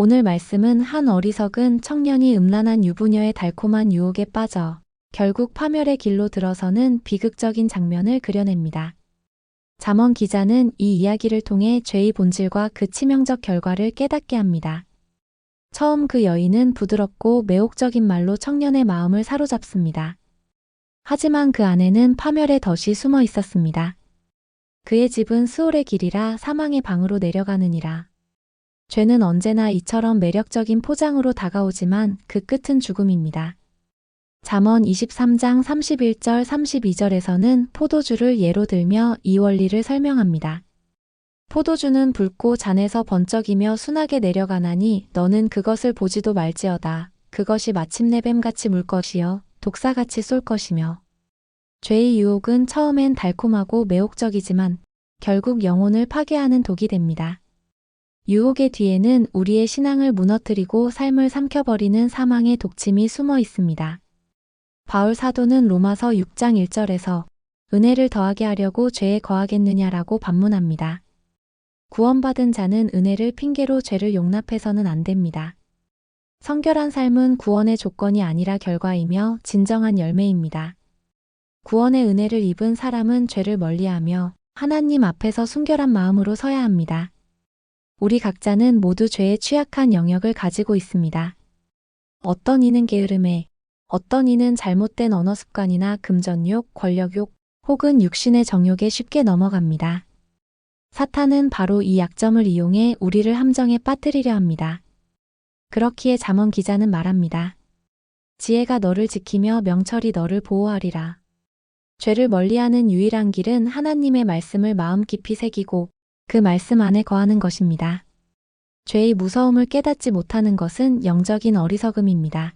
오늘 말씀은 한 어리석은 청년이 음란한 유부녀의 달콤한 유혹에 빠져 결국 파멸의 길로 들어서는 비극적인 장면을 그려냅니다. 잠언 기자는 이 이야기를 통해 죄의 본질과 그 치명적 결과를 깨닫게 합니다. 처음 그 여인은 부드럽고 매혹적인 말로 청년의 마음을 사로잡습니다. 하지만 그 안에는 파멸의 덫이 숨어 있었습니다. 그의 집은 수월의 길이라 사망의 방으로 내려가느니라. 죄는 언제나 이처럼 매력적인 포장으로 다가오지만 그 끝은 죽음입니다. 잠언 23장 31절 32절에서는 포도주를 예로 들며 이 원리를 설명합니다. 포도주는 붉고 잔에서 번쩍이며 순하게 내려가나니 너는 그것을 보지도 말지어다. 그것이 마침내 뱀같이 물 것이요 독사같이 쏠 것이며 죄의 유혹은 처음엔 달콤하고 매혹적이지만 결국 영혼을 파괴하는 독이 됩니다. 유혹의 뒤에는 우리의 신앙을 무너뜨리고 삶을 삼켜버리는 사망의 독침이 숨어 있습니다. 바울 사도는 로마서 6장 1절에서 은혜를 더하게 하려고 죄에 거하겠느냐라고 반문합니다. 구원받은 자는 은혜를 핑계로 죄를 용납해서는 안 됩니다. 성결한 삶은 구원의 조건이 아니라 결과이며 진정한 열매입니다. 구원의 은혜를 입은 사람은 죄를 멀리하며 하나님 앞에서 순결한 마음으로 서야 합니다. 우리 각자는 모두 죄에 취약한 영역을 가지고 있습니다. 어떤 이는 게으름에, 어떤 이는 잘못된 언어 습관이나 금전욕, 권력욕, 혹은 육신의 정욕에 쉽게 넘어갑니다. 사탄은 바로 이 약점을 이용해 우리를 함정에 빠뜨리려 합니다. 그렇기에 잠언 기자는 말합니다. 지혜가 너를 지키며 명철이 너를 보호하리라. 죄를 멀리하는 유일한 길은 하나님의 말씀을 마음 깊이 새기고 그 말씀 안에 거하는 것입니다. 죄의 무서움을 깨닫지 못하는 것은 영적인 어리석음입니다.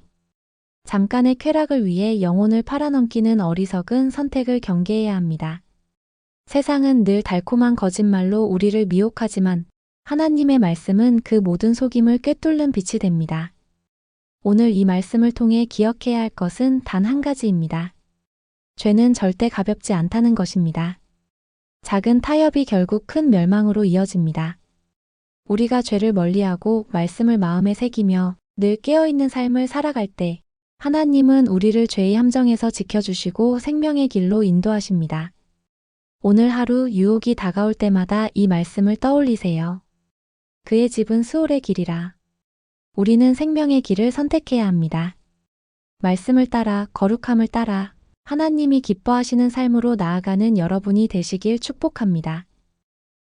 잠깐의 쾌락을 위해 영혼을 팔아넘기는 어리석은 선택을 경계해야 합니다. 세상은 늘 달콤한 거짓말로 우리를 미혹하지만 하나님의 말씀은 그 모든 속임을 꿰뚫는 빛이 됩니다. 오늘 이 말씀을 통해 기억해야 할 것은 단 한 가지입니다. 죄는 절대 가볍지 않다는 것입니다. 작은 타협이 결국 큰 멸망으로 이어집니다. 우리가 죄를 멀리하고 말씀을 마음에 새기며 늘 깨어있는 삶을 살아갈 때 하나님은 우리를 죄의 함정에서 지켜주시고 생명의 길로 인도하십니다. 오늘 하루 유혹이 다가올 때마다 이 말씀을 떠올리세요. 그의 집은 수월의 길이라. 우리는 생명의 길을 선택해야 합니다. 말씀을 따라 거룩함을 따라 하나님이 기뻐하시는 삶으로 나아가는 여러분이 되시길 축복합니다.